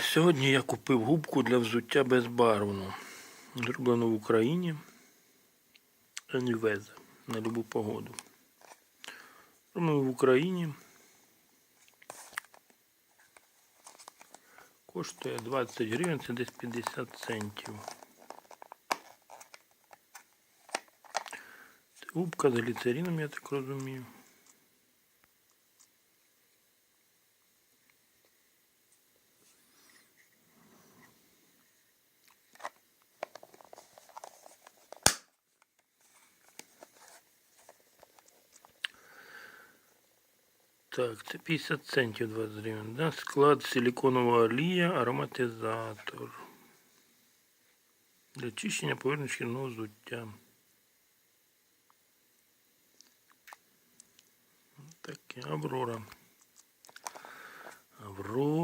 Сьогодні я купив губку для взуття безбарвну. Зроблено в Україні. Енівезе на любу погоду. Зроблено в Україні. Коштує 20 гривень, це десь 50 центів. Це губка з гліцерином, я так розумію. Так, це 50 центів 20 гривень. Да? Склад силиконова олія, ароматизатор. Для чищення поверхні шкірного взуття. Таке Аврора. Аврора.